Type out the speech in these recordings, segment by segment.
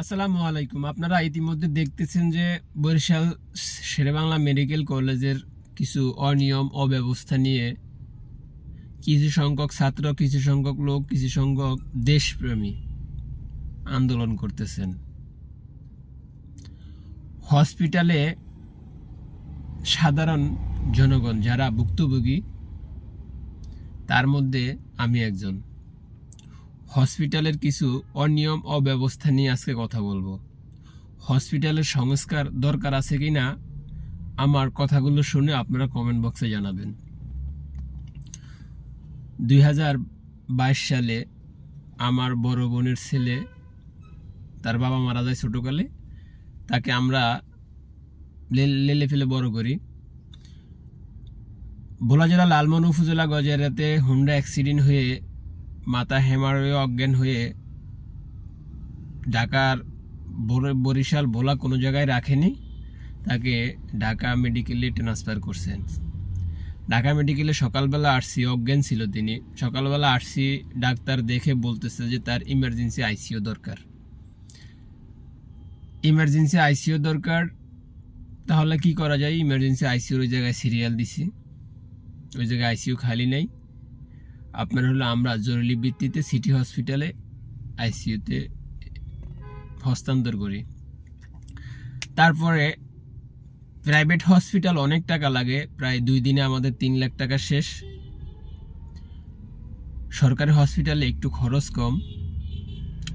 আসসালামু আলাইকুম। আপনারা ইতিমধ্যে দেখতেছেন যে বরিশাল শেরেবাংলা মেডিকেল কলেজের কিছু অনিয়ম, অব্যবস্থা নিয়ে কিছু সংখ্যক ছাত্র, কিছু সংখ্যক লোক, কিছু সংখ্যক দেশপ্রেমী আন্দোলন করতেছেন। হসপিটালে সাধারণ জনগণ যারা ভুক্তভোগী, তার মধ্যে আমি একজন। হসপিটালের কিছু অনিয়ম অব্যবস্থা নিয়ে আজকে কথা বলব। হসপিটালের সংস্কার দরকার আছে কি না, আমার কথাগুলো শুনে আপনারা কমেন্ট বক্সে জানাবেন। দুই হাজার বাইশ সালে আমার বড় বোনের ছেলে, তার বাবা মারা যায় ছোটোকালে, তাকে আমরা লেলে ফেলে বড় করি। ভোলা জেলা লালমন উপজেলা গজারিয়াতে হুন্ডা অ্যাক্সিডেন্ট হয়ে মাথা হেমার হয়ে অজ্ঞান হয়ে ঢাকার বর- বরিশাল ভোলা কোনো জায়গায় রাখেনি। তাকে ঢাকা মেডিকেলে ট্রান্সফার করছেন। ঢাকা মেডিকেলে সকালবেলা আসছি অজ্ঞান ছিল তিনি। সকালবেলা আসছি ডাক্তার দেখে বলতেছে যে তার ইমার্জেন্সি আইসিইউ দরকার। ইমার্জেন্সি আইসিইউ দরকার, তাহলে কি করা যায়? ইমার্জেন্সি আইসিইউর ওই জায়গায় সিরিয়াল দিছি। ওই জায়গায় আইসিইউ খালি নেই। আপনার হলো আমরা জরুরি ভিত্তিতে সিটি হসপিটালে আইসিইউতে হস্তান্তর করি। তারপরে প্রাইভেট হসপিটাল অনেক টাকা লাগে, প্রায় দুই দিনে আমাদের তিন লাখ টাকা শেষ। সরকারি হসপিটালে একটু খরচ কম,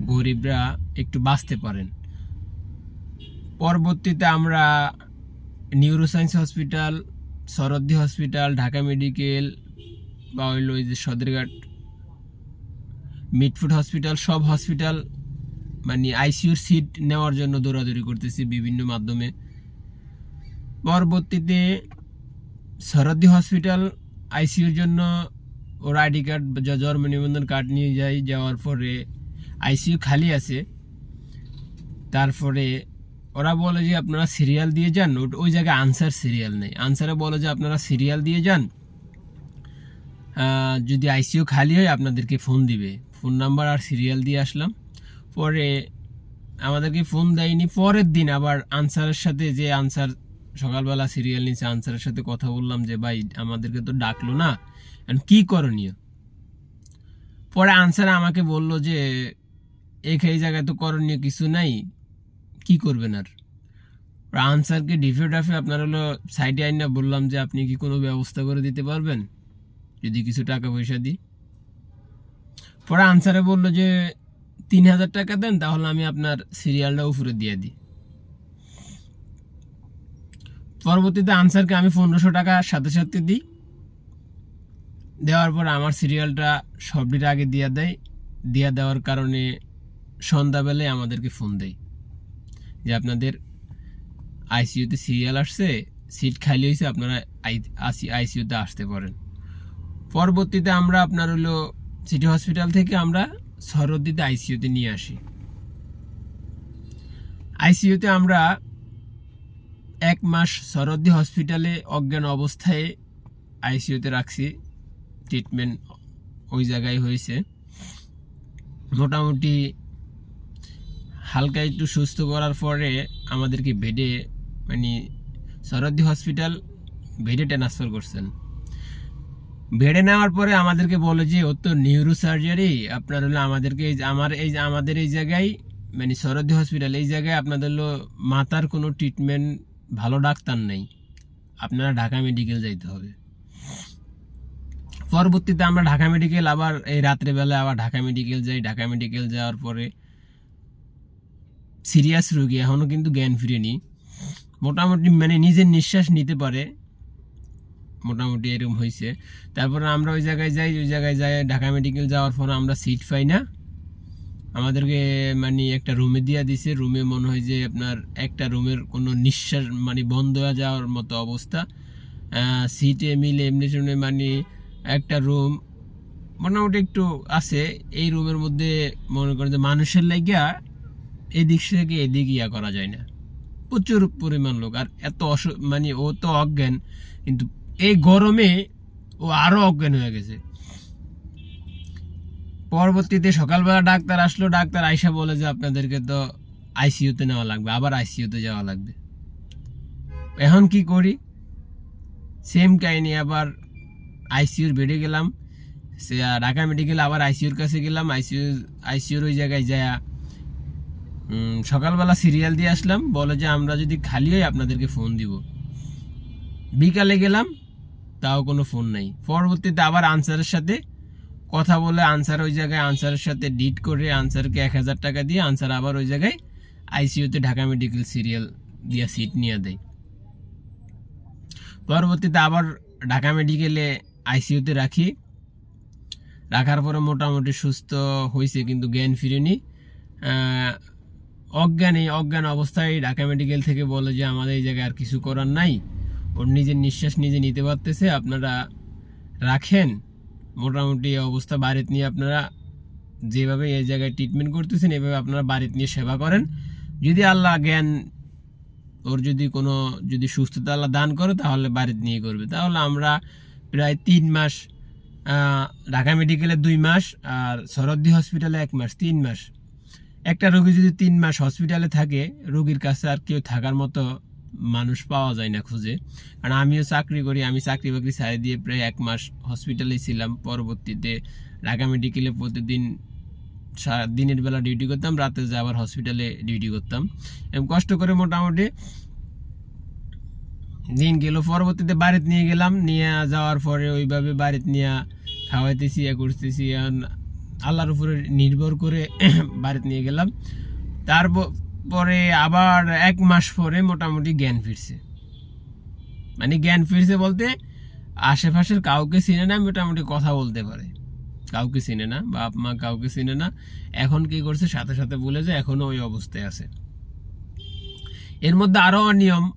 গরিবরা একটু বাঁচতে পারেন। পরবর্তীতে আমরা neuroscience hospital সরদ্দি hospital Dhaka medical বা হইল ওই যে সদরঘাট মিটফুড হসপিটাল, সব হসপিটাল মানে আইসিইউর সিট নেওয়ার জন্য দৌড়াদৌড়ি করতেছি বিভিন্ন মাধ্যমে। পরবর্তীতে সরদ্দি হসপিটাল, আইসিইউর জন্য ওর আইডি কার্ড বা জন্ম নিবন্ধন কার্ড নিয়ে যাই, যাওয়ার পরে আইসিইউ খালি আছে। তারপরে ওরা বলে যে আপনারা সিরিয়াল দিয়ে যান ওই জায়গায় আনসার সিরিয়াল নেই। আনসারে বলে যে আপনারা সিরিয়াল দিয়ে যান যদি আইসিইউ খালি হয়, আপনাদেরকে ফোন দিবে। ফোন নাম্বার আর সিরিয়াল দিয়ে আসলাম। পরে আমাদেরকে ফোন দেয়নি। পরের দিন আবার আনসারের সাথে যে আনসার, সকালবেলা সিরিয়াল নিচ্ছে আনসারের সাথে কথা বললাম যে, ভাই, আমাদেরকে তো ডাকলো না। এখন কি করণীয়? পরে আনসার আমাকে বলল যে, এক এই জায়গায় তো করণীয় কিছু নাই। কি করবেন আর? আনসারকে ডিফে ডাফে আপনার হলো সাইডে আইনা বললাম যে, আপনি কি কোনো ব্যবস্থা করে দিতে পারবেন? যদি কিছু টাকা পয়সা দিই। পরে আনসারে বলল যে, তিন হাজার টাকা দেন, তাহলে আমি আপনার সিরিয়ালটা উপরে দিয়ে দিই। পরবর্তীতে আনসারকে আমি পনেরোশো টাকা সাথে সাথে দিই। দেওয়ার পর আমার সিরিয়ালটা সবটির আগে দিয়ে দেয়। দিয়ে দেওয়ার কারণে সন্ধ্যাবেলায় আমাদেরকে ফোন দেয় যে, আপনাদের আইসিইউতে সিরিয়াল আসছে সিট খালি হয়েছে, আপনারা আই আইসিইউতে আসতে পারেন। পরবর্তীতে আমরা আপনার হলো সিটি হসপিটাল থেকে আমরা সরদ্দিতে আইসিইউতে নিয়ে আসি। আইসিইউতে আমরা এক মাস সরদ্দি হসপিটালে অজ্ঞান অবস্থায় আইসিইউতে রাখছি। ট্রিটমেন্ট ওই জায়গায় হয়েছে। মোটামুটি হালকা একটু সুস্থ করার পরে আমাদেরকে বেডে মানে সরদ্দি হসপিটাল বেডে ট্রান্সফার করছেন। বেডে নেওয়ার পরে আমাদেরকে বলে যে ওর তো নিউরো সার্জারি আপনার হলো আমাদেরকে আমার এই আমাদের এই জায়গায় মানে সরদ্দি হসপিটাল এই জায়গায় আপনাদের হলো মাথার কোনো ট্রিটমেন্ট ভালো ডাক্তার নেই। আপনারা ঢাকা মেডিকেল যাইতে হবে। পরবর্তীতে আমরা ঢাকা মেডিকেল আবার এই রাত্রেবেলা আবার ঢাকা মেডিকেল যাই। ঢাকা মেডিকেল যাওয়ার পরে সিরিয়াস রোগী এখনও কিন্তু জ্ঞান ফিরেনি। মোটামুটি মানে নিজের নিঃশ্বাস নিতে পারে। মোটামুটি এরকম হয়েছে তারপরে আমরা ওই জায়গায় যাই, ওই জায়গায় যাই, ঢাকা মেডিকেল যাওয়ার পর আমরা সিট পাই না। আমাদেরকে মানে একটা রুমে দিয়া দিছে। রুমে মনে হয় যে আপনার একটা রুমের কোনো নিঃশ্বাস মানে বন্ধ হয়ে যাওয়ার মতো অবস্থা। সিটে মিলে এমনি শুনে মানে একটা রুম মোটামুটি একটু আছে। এই রুমের মধ্যে মনে করেন যে মানুষের লাগিয়া এদিক থেকে এদিক ইয়া করা যায় না। প্রচুর পরিমাণ লোক। আর এত অস মানে ও তো অজ্ঞান, কিন্তু এই গরমে ও আরও অজ্ঞান হয়ে গেছে। পরবর্তীতে সকালবেলা ডাক্তার আসলো, ডাক্তার আইসা বলে যে আপনাদেরকে তো আইসিইউতে নেওয়া লাগবে, আবার আইসিইউতে যাওয়া লাগবে। এখন কি করি? সেম কাহিনী, আবার আইসিইউর বেডে গেলাম, সে ঢাকা মেডিকেল আবার আইসিইউর কাছে গেলাম, আইসিইউ, আইসিইউর ওই জায়গায় যায় সকালবেলা সিরিয়াল দিয়ে আসলাম, বলে যে আমরা যদি খালি হই আপনাদেরকে ফোন দিব। বিকালে গেলাম তাও কোনো ফোন নাই। পরবর্তীতে আবার আনসারের সাথে কথা বলে আনসার ওই জায়গায় আনসারের সাথে ডিট করে আনসারকে এক হাজার টাকা দিয়ে আনসার আবার ওই জায়গায় আইসিইউতে ঢাকা মেডিকেল সিরিয়াল দিয়ে সিট নিয়ে দেয়। পরবর্তীতে আবার ঢাকা মেডিকেলে আইসিইউতে রাখি। রাখার পরে মোটামুটি সুস্থ হয়েছে কিন্তু জ্ঞান ফিরেনি। অজ্ঞানী অজ্ঞান অবস্থায় ঢাকা মেডিকেল থেকে বলে যে, আমাদের এই জায়গায় আর কিছু করার নাই। ওর নিজের নিঃশ্বাস নিজে নিতে পারতেছে, আপনারা রাখেন। মোটামুটি অবস্থা বাড়িতে নিয়ে আপনারা যেভাবে এই জায়গায় ট্রিটমেন্ট করতেছেন, এভাবে আপনারা বাড়িতে নিয়ে সেবা করেন। যদি আল্লাহ জ্ঞান, ওর যদি কোনো, যদি সুস্থতা আল্লাহ দান করে, তাহলে বাড়িতে নিয়ে করবে। তাহলে আমরা প্রায় তিন মাস ঢাকা মেডিকেলে দুই মাস আর সরদ্দি হসপিটালে এক মাস, তিন মাস। একটা রোগী যদি তিন মাস হসপিটালে থাকে, রোগীর কাছে আর কেউ থাকার মতো মানুষ পাওয়া যায় না খুঁজে। কারণ আমিও চাকরি করি, আমি চাকরি বাকরি ছাড়ে দিয়ে প্রায় এক মাস হসপিটালে ছিলাম। পরবর্তীতে ঢাকা মেডিকেলে প্রতিদিন সা- দিনের বেলা ডিউটি করতাম, রাতে যে আবার হসপিটালে ডিউটি করতাম। এবং কষ্ট করে মোটামুটি দিন গেল। পরবর্তীতে বাড়িতে নিয়ে গেলাম, নিয়ে যাওয়ার পরে ওইভাবে বাড়িতে নিয়ে খাওয়াইতেছি ইয়ে করতেছি। আল্লাহর উপরে নির্ভর করে বাড়িতে নিয়ে গেলাম। তারপরে আবার এক মাস পরে মোটামুটি জ্ঞান ফিরছে। মানে জ্ঞান ফিরছে বলতে আশেপাশের কাউকে চিনে না, মোটামুটি কথা বলতে পারে। কাউকে চিনে না, বাপ মা কাউকে চিনে না। এখন কি করছে? সাথে সাথে বলে যে এখনও ওই অবস্থায় আছে। এর মধ্যে আরও অনিয়ম।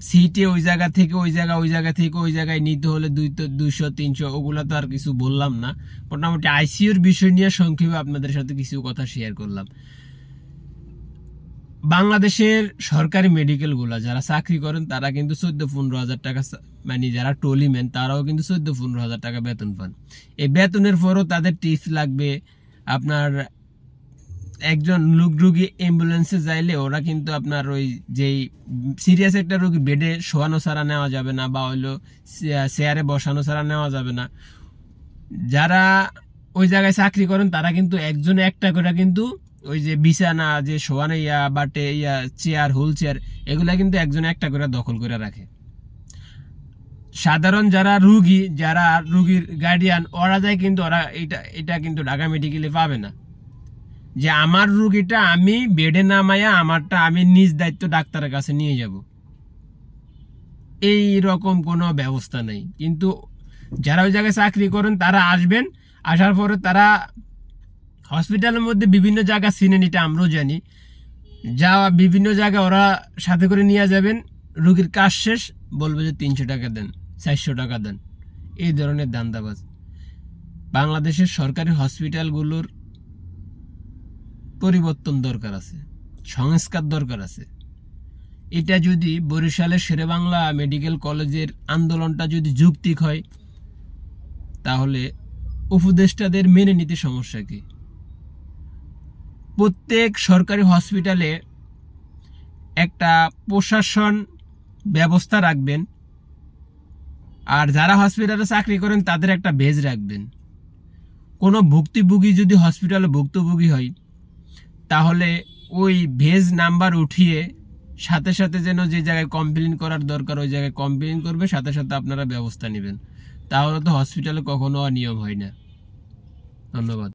সিটে ওই জায়গা থেকে ওই জায়গা ওই জায়গা থেকে ওই জায়গায় নিতে হলে দুই দুইশো, তিনশো, ওগুলো তো আর কিছু বললাম না। মোটামুটি আইসিইউর বিষয় নিয়ে সংক্ষেপে আপনাদের সাথে কিছু কথা শেয়ার করলাম। বাংলাদেশের সরকারি মেডিকেলগুলো যারা চাকরি করেন, তারা কিন্তু চোদ্দ পনেরো হাজার টাকা মানে যারা টলিম্যান, তারাও কিন্তু চোদ্দ পনেরো হাজার টাকা বেতন পান। এই বেতনের পরও তাদের টিপস লাগবে। আপনার একজন লোক রুগী অ্যাম্বুলেন্সে যাইলে ওরা কিন্তু আপনার ওই যেই সিরিয়াস একটা রুগী বেডে শোয়ানো ছাড়া নেওয়া যাবে না বা হইল চেয়ারে বসানো ছাড়া নেওয়া যাবে না। যারা ওই জায়গায় চাকরি করেন, তারা কিন্তু একজনে একটা করে কিন্তু ওই যে বিছানা, যে শোয়ানো ইয়া, বাটে ইয়া চেয়ার হুল চেয়ার এগুলা কিন্তু একজনে একটা করে দখল করে রাখে। সাধারণ যারা রুগী, যারা রুগীর গার্ডিয়ান ওরা যায় কিন্তু ওরা এটা এটা কিন্তু ঢাকা মেডিকেলে পাবে না। যে আমার রুগীটা আমি বেডে নামায়া আমারটা আমি নিজ দায়িত্ব ডাক্তারের কাছে নিয়ে যাব। এই রকম কোনো ব্যবস্থা নেই। কিন্তু যারা ওই জায়গায় চাকরি করেন, তারা আসবেন, আসার পরে তারা হসপিটালের মধ্যে বিভিন্ন জায়গা চিনেন এটা আমরাও জানি। যা বিভিন্ন জায়গা ওরা সাথে করে নিয়ে যাবেন, রুগীর কাজ শেষ, বলবে যে তিনশো টাকা দেন, চারশো টাকা দেন। এই ধরনের দান্দাবাজ বাংলাদেশের সরকারি হসপিটালগুলোর পরিবর্তন দরকার আছে, সংস্কার দরকার আছে। এটা যদি বরিশালের শেরেবাংলা মেডিকেল কলেজের আন্দোলনটা যদি যৌক্তিক হয়, তাহলে উপদেষ্টাদের মেনে নিতে সমস্যা কি? প্রত্যেক সরকারি হসপিটালে একটা প্রশাসন ব্যবস্থা রাখবেন। আর যারা হসপিটালে চাকরি করেন, তাদের একটা ভেজ রাখবেন। কোনো ভুক্তিভোগী যদি হসপিটালে ভুক্তভোগী হয়, তাহলে ওই ভেজ নাম্বার উঠিয়ে সাথে সাথে যেন যে জায়গায় কমপ্লেন করার দরকার, ওই জায়গায় কমপ্লেন করবে, সাথে সাথে আপনারা ব্যবস্থা নেবেন। তাহলে তো হসপিটালে কখনো অনিয়ম হয় না। ধন্যবাদ।